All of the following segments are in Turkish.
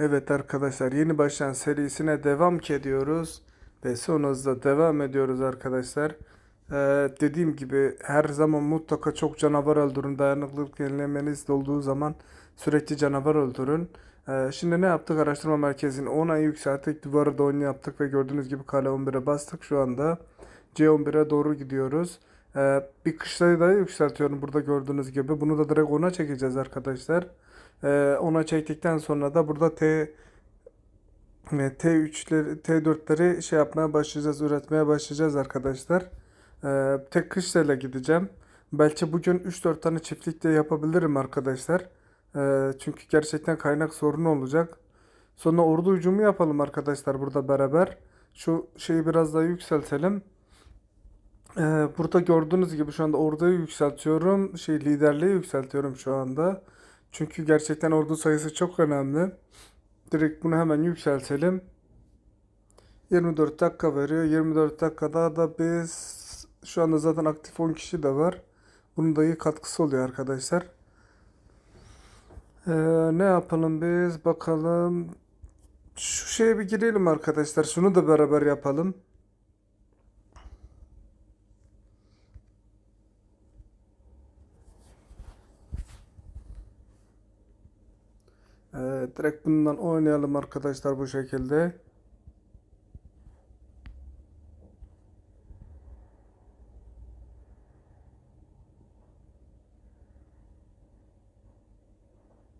Evet arkadaşlar yeni başlayan serisine devam ediyoruz ve son hızla devam ediyoruz arkadaşlar. Ee, dediğim gibi her zaman mutlaka çok canavar öldürün dayanıklılık yenilemeniz olduğu zaman sürekli canavar öldürün. Ee, şimdi ne yaptık araştırma merkezini 10'a yükselttik duvarı da 10 yaptık ve gördüğünüz gibi kale 11'e bastık şu anda C11'e doğru gidiyoruz. Ee, bir kışlayı da yükseltiyorum burada gördüğünüz gibi bunu da direkt 10'a çekeceğiz arkadaşlar. Ee, ona çektikten sonra da burada T e, T3'leri T4'leri şey yapmaya başlayacağız, üretmeye başlayacağız arkadaşlar. Ee, tek kışlayla gideceğim. Belki bugün 3-4 tane çiftlik de yapabilirim arkadaşlar. Ee, çünkü gerçekten kaynak sorunu olacak. Sonra ordu hücumu yapalım arkadaşlar burada beraber. Şu şeyi biraz daha yükseltelim. Ee, burada gördüğünüz gibi şu anda orduyu yükseltiyorum. Şey liderliği yükseltiyorum şu anda. Çünkü gerçekten ordu sayısı çok önemli. Direkt bunu hemen yükseltelim. 24 dakika veriyor. 24 dakikada da biz şu anda zaten aktif 10 kişi de var. Bunun da iyi katkısı oluyor arkadaşlar. Ee, ne yapalım biz bakalım. Şu şeye bir girelim arkadaşlar. Şunu da beraber yapalım. Ee, direkt bundan oynayalım arkadaşlar bu şekilde.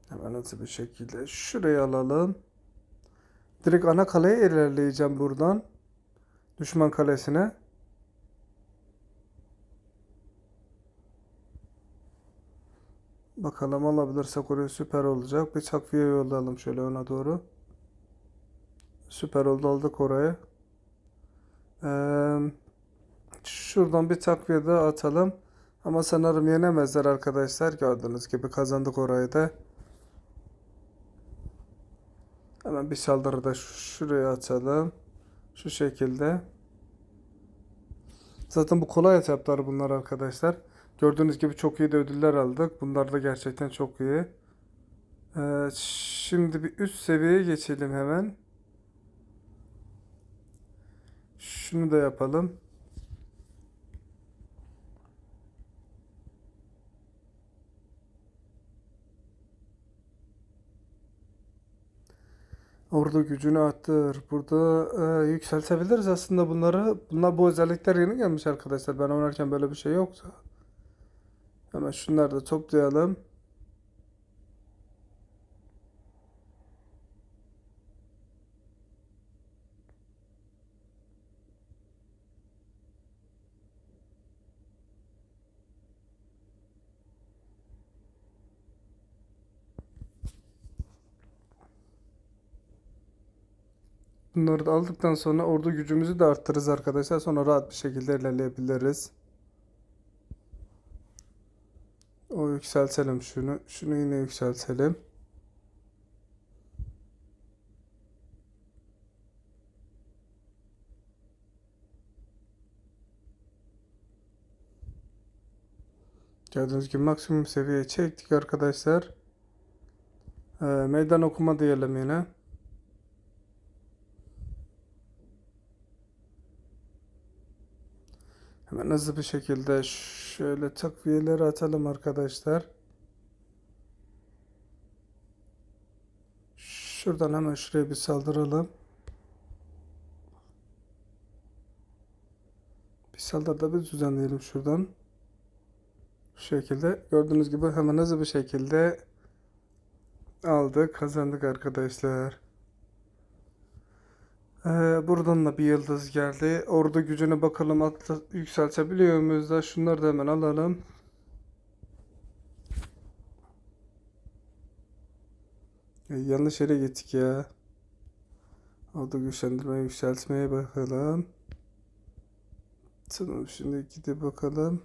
Hemen hızlı bir şekilde şuraya alalım. Direkt ana kaleye ilerleyeceğim buradan. Düşman kalesine. Bakalım alabilirsek oraya süper olacak. Bir takviye yollayalım şöyle öne doğru. Süper oldu aldık oraya. Ee, şuradan bir takviye daha atalım. Ama sanırım yenemezler arkadaşlar. Gördüğünüz gibi kazandık orayı da. Hemen bir saldırı da şuraya atalım. Şu şekilde. Zaten bu kolay etaplar bunlar arkadaşlar. Gördüğünüz gibi çok iyi de ödüller aldık. Bunlar da gerçekten çok iyi. Ee, şimdi bir üst seviyeye geçelim hemen. Şunu da yapalım. Orada gücünü arttır. Burada e, yükseltebiliriz aslında bunları. Bunlar bu özellikler yeni gelmiş arkadaşlar. Ben oynarken böyle bir şey yoktu. Hemen şunları da toplayalım. Bunları da aldıktan sonra ordu gücümüzü de arttırırız arkadaşlar. Sonra rahat bir şekilde ilerleyebiliriz. O yükseltelim şunu. Şunu yine yükseltelim. Gördüğünüz gibi maksimum seviyeye çektik arkadaşlar. Ee, meydan okuma diyelim yine. Hemen hızlı bir şekilde şöyle takviyeleri atalım arkadaşlar. Şuradan hemen şuraya bir saldıralım. Bir saldırı da bir düzenleyelim şuradan. Şu şekilde gördüğünüz gibi hemen hızlı bir şekilde aldık, kazandık arkadaşlar. Ee, buradan da bir yıldız geldi. Ordu gücüne bakalım atla, yükseltebiliyor muyuz da şunları da hemen alalım. Ya, yanlış yere gittik ya. Ordu güçlendirmeye yükseltmeye bakalım. Tamam şimdi gidip bakalım.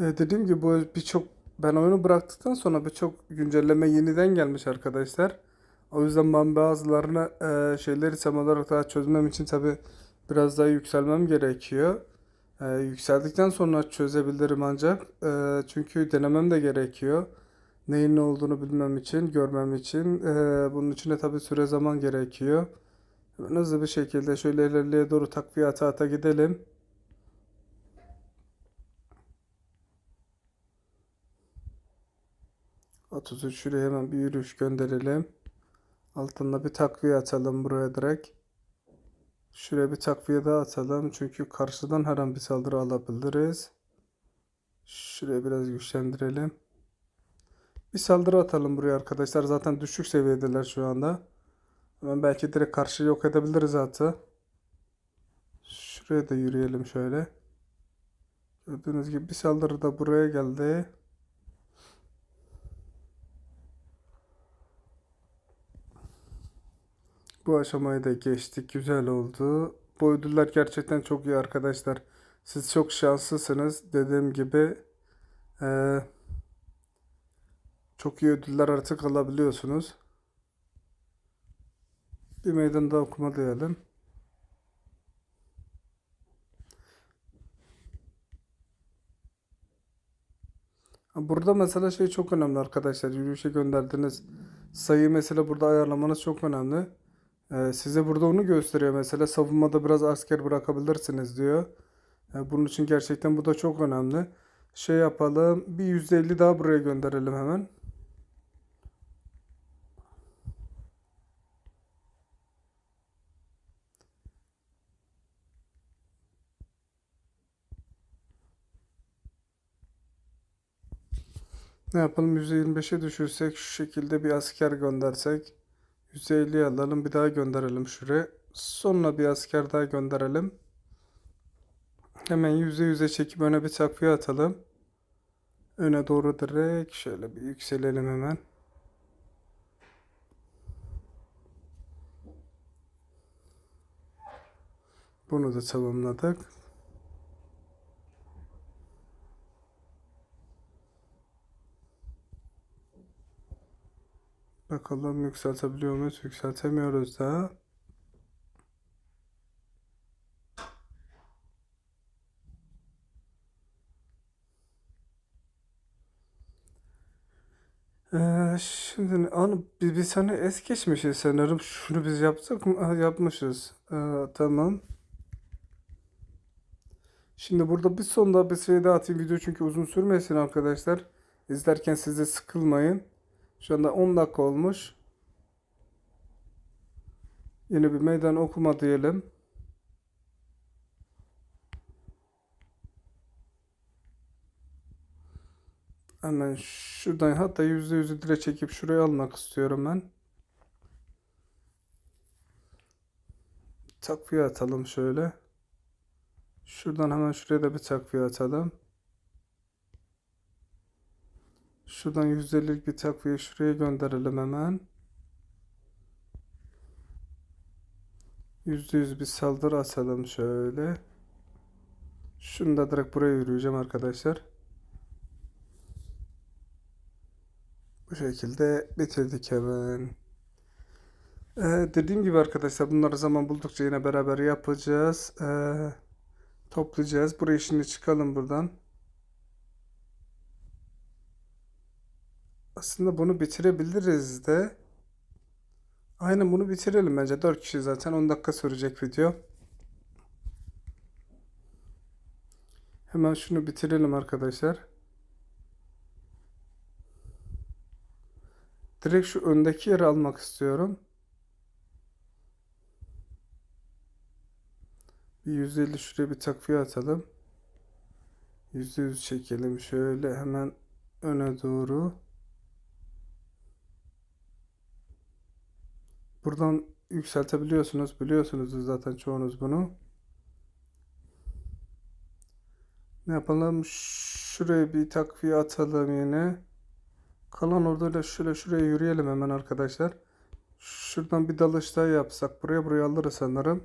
Ee, dediğim gibi bu birçok ben oyunu bıraktıktan sonra birçok güncelleme yeniden gelmiş arkadaşlar. O yüzden ben bazılarını e, şeyleri tam olarak daha çözmem için tabi biraz daha yükselmem gerekiyor. Ee, yükseldikten sonra çözebilirim ancak. Ee, çünkü denemem de gerekiyor. Neyin ne olduğunu bilmem için, görmem için. Ee, bunun için de tabii süre zaman gerekiyor. Hızlı bir şekilde şöyle ilerleye doğru takviye ata ata gidelim. Otuz şuraya hemen bir yürüyüş gönderelim. Altında bir takviye atalım buraya direkt. Şuraya bir takviye daha atalım. Çünkü karşıdan her an bir saldırı alabiliriz. Şuraya biraz güçlendirelim. Bir saldırı atalım buraya arkadaşlar. Zaten düşük seviyedeler şu anda. Hemen belki direkt karşı yok edebiliriz atı. Şuraya da yürüyelim şöyle. Gördüğünüz gibi bir saldırı da buraya geldi. Bu aşamayı da geçtik. Güzel oldu. Bu ödüller gerçekten çok iyi arkadaşlar. Siz çok şanslısınız. Dediğim gibi eee, çok iyi ödüller artık alabiliyorsunuz. Bir meydan daha okuma diyelim. Burada mesela şey çok önemli arkadaşlar. Yürüyüşe gönderdiğiniz sayıyı mesela burada ayarlamanız çok önemli. Ee, size burada onu gösteriyor mesela. Savunmada biraz asker bırakabilirsiniz diyor. Ee, bunun için gerçekten bu da çok önemli. Şey yapalım. Bir %50 daha buraya gönderelim hemen. Ne yapalım? %25'e düşürsek şu şekilde bir asker göndersek. %50 alalım. Bir daha gönderelim şuraya. Sonra bir asker daha gönderelim. Hemen %100'e çekip öne bir takviye atalım. Öne doğru direkt şöyle bir yükselelim hemen. Bunu da tamamladık. Bakalım yükseltebiliyor muyuz? Yükseltemiyoruz daha. Ee, şimdi an biz, biz hani es geçmişiz sanırım. Şunu biz yaptık yapmışız. Ee, tamam. Şimdi burada bir son daha bir şey daha atayım video çünkü uzun sürmesin arkadaşlar. İzlerken siz de sıkılmayın. Şu anda 10 dakika olmuş. Yine bir meydan okuma diyelim. Hemen şuradan hatta %100'ü dire çekip şuraya almak istiyorum ben. Takviye atalım şöyle. Şuradan hemen şuraya da bir takviye atalım. Şuradan %50'lik bir takviye şuraya gönderelim hemen. %100 bir saldırı atalım şöyle. Şunu da direkt buraya yürüyeceğim arkadaşlar. Bu şekilde bitirdik hemen. Ee, dediğim gibi arkadaşlar bunları zaman buldukça yine beraber yapacağız. Ee, toplayacağız. Buraya şimdi çıkalım buradan. Aslında bunu bitirebiliriz de. Aynen bunu bitirelim bence. 4 kişi zaten 10 dakika sürecek video. Hemen şunu bitirelim arkadaşlar. Direkt şu öndeki yeri almak istiyorum. Bir 150 şuraya bir takviye atalım. %100 çekelim şöyle hemen öne doğru. Buradan yükseltebiliyorsunuz. Biliyorsunuz zaten çoğunuz bunu. Ne yapalım? Şuraya bir takviye atalım yine. Kalan orduyla şöyle şuraya yürüyelim hemen arkadaşlar. Şuradan bir dalış daha yapsak. Buraya buraya alırız sanırım.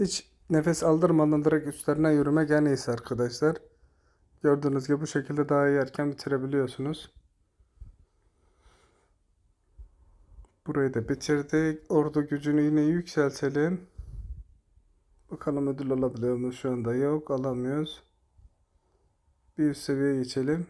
Hiç nefes aldırmadan direkt üstlerine yürümek en iyisi arkadaşlar. Gördüğünüz gibi bu şekilde daha iyi erken bitirebiliyorsunuz. Burayı da bitirdik. Ordu gücünü yine yükseltelim. Bakalım ödül alabiliyor mu? Şu anda yok. Alamıyoruz. Bir üst seviyeye geçelim.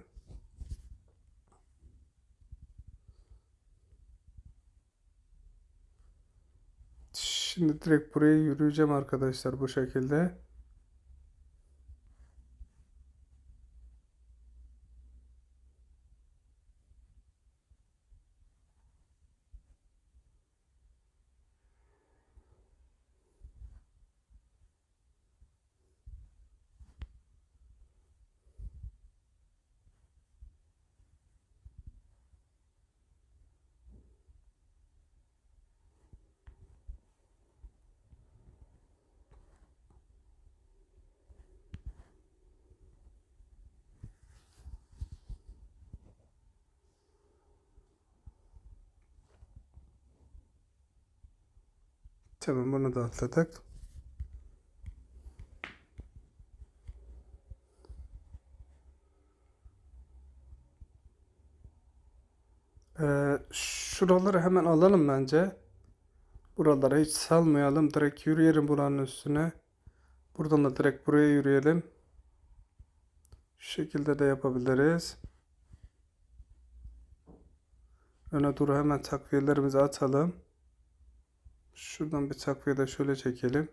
Şimdi direkt buraya yürüyeceğim arkadaşlar bu şekilde. Tamam bunu da atladık. Ee, şuraları hemen alalım bence. Buralara hiç salmayalım. Direkt yürüyelim buranın üstüne. Buradan da direkt buraya yürüyelim. Şu şekilde de yapabiliriz. Öne doğru hemen takviyelerimizi atalım. Şuradan bir takviye de şöyle çekelim.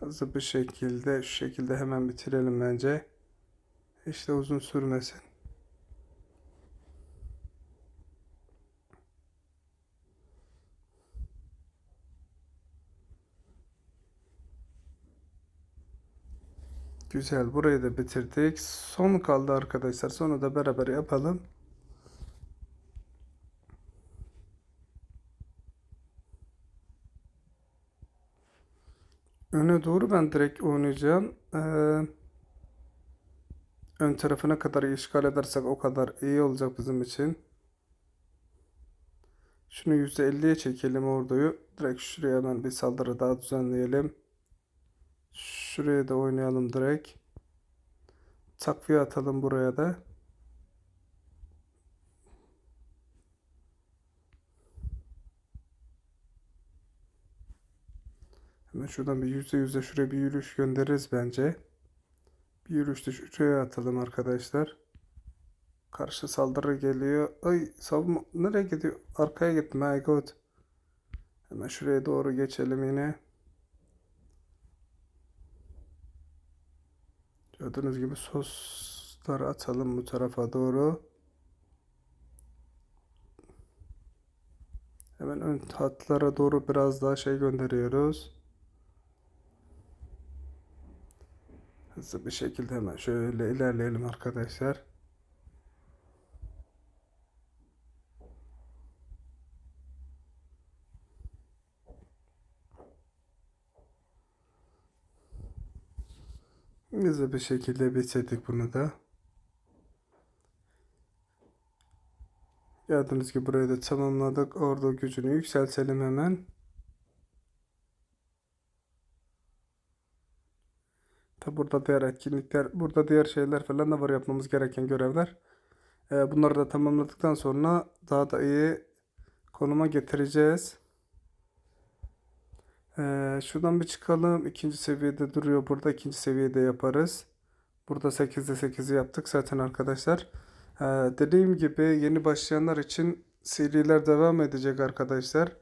Hızlı bir şekilde şu şekilde hemen bitirelim bence. İşte uzun sürmesin. Güzel. Burayı da bitirdik. Son kaldı arkadaşlar. Sonu da beraber yapalım. Öne doğru ben direkt oynayacağım. Ee, ön tarafına kadar işgal edersek o kadar iyi olacak bizim için. Şunu %50'ye çekelim orduyu. Direkt şuraya hemen bir saldırı daha düzenleyelim. Şuraya da oynayalım direkt. Takviye atalım buraya da. Hemen şuradan bir yüzde yüzde şuraya bir yürüyüş göndeririz bence. Bir yürüyüş de şuraya atalım arkadaşlar. Karşı saldırı geliyor. Ay savunma nereye gidiyor? Arkaya gitti my god. Hemen şuraya doğru geçelim yine. Gördüğünüz gibi sosları atalım bu tarafa doğru. Hemen ön hatlara doğru biraz daha şey gönderiyoruz. Hızlı bir şekilde hemen şöyle ilerleyelim arkadaşlar. Hızlı bir şekilde bitirdik bunu da. Gördüğünüz gibi burayı da tamamladık. Ordu gücünü yükseltelim hemen. Burada diğer etkinlikler, burada diğer şeyler falan da var yapmamız gereken görevler. Ee, bunları da tamamladıktan sonra daha da iyi konuma getireceğiz. Ee, şuradan bir çıkalım. İkinci seviyede duruyor. Burada ikinci seviyede yaparız. Burada 8'de 8'i yaptık zaten arkadaşlar. Ee, dediğim gibi yeni başlayanlar için seriler devam edecek arkadaşlar.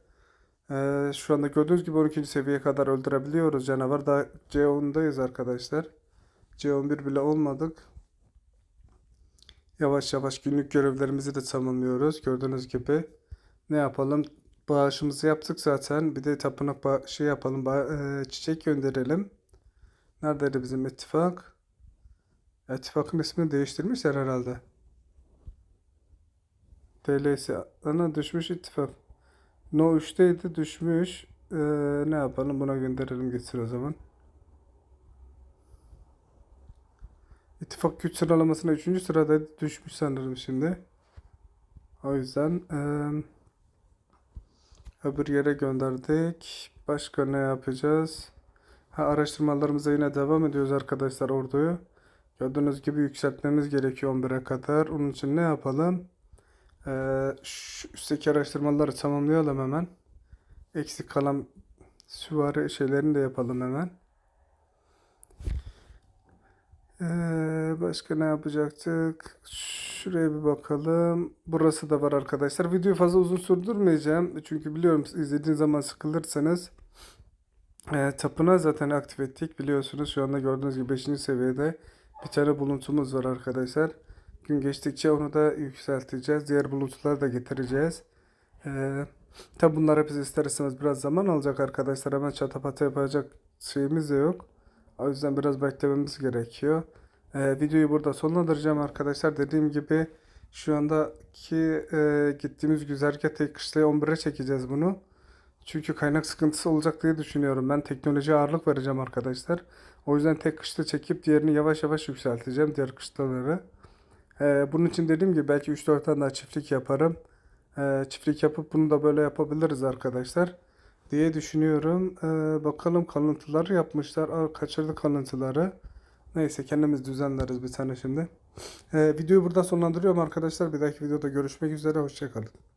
Ee, şu anda gördüğünüz gibi 12. seviyeye kadar öldürebiliyoruz canavar. Daha C10'dayız arkadaşlar. C11 bile olmadık. Yavaş yavaş günlük görevlerimizi de tamamlıyoruz. Gördüğünüz gibi. Ne yapalım? Bağışımızı yaptık zaten. Bir de tapınak şey yapalım. e, çiçek gönderelim. Neredeydi bizim ittifak? İttifakın ismini değiştirmişler herhalde. TLS. Ana düşmüş ittifak. No 3'teydi düşmüş. Ee, ne yapalım? Buna gönderelim gitsin o zaman. İttifak güç sıralamasına 3. sırada düşmüş sanırım şimdi. O yüzden eee, öbür yere gönderdik. Başka ne yapacağız? Ha, araştırmalarımıza yine devam ediyoruz arkadaşlar orduyu. Gördüğünüz gibi yükseltmemiz gerekiyor 11'e kadar. Onun için ne yapalım? Ee, şu üstteki araştırmaları tamamlayalım hemen. Eksik kalan süvari şeylerini de yapalım hemen. Ee, başka ne yapacaktık? Şuraya bir bakalım. Burası da var arkadaşlar. Videoyu fazla uzun sürdürmeyeceğim. Çünkü biliyorum izlediğin zaman sıkılırsanız. Ee, tapınağı zaten aktif ettik. Biliyorsunuz şu anda gördüğünüz gibi 5. seviyede bir tane buluntumuz var arkadaşlar. Gün geçtikçe onu da yükselteceğiz. Diğer buluntuları da getireceğiz. Ee, tabi bunlar hepsi ister istemez biraz zaman alacak arkadaşlar. Hemen çatapata yapacak şeyimiz de yok. O yüzden biraz beklememiz gerekiyor. Ee, videoyu burada sonlandıracağım arkadaşlar. Dediğim gibi şu andaki e, gittiğimiz güzergah tek kışlaya 11'e çekeceğiz bunu. Çünkü kaynak sıkıntısı olacak diye düşünüyorum. Ben teknolojiye ağırlık vereceğim arkadaşlar. O yüzden tek kışta çekip diğerini yavaş yavaş yükselteceğim. Diğer kışlaları. Ee, bunun için dediğim gibi belki 3-4 tane daha çiftlik yaparım. Ee, çiftlik yapıp bunu da böyle yapabiliriz arkadaşlar. Diye düşünüyorum. Ee, bakalım kalıntıları yapmışlar. Aa, kaçırdık kalıntıları. Neyse kendimiz düzenleriz bir tane şimdi. Ee, videoyu burada sonlandırıyorum arkadaşlar. Bir dahaki videoda görüşmek üzere. Hoşçakalın.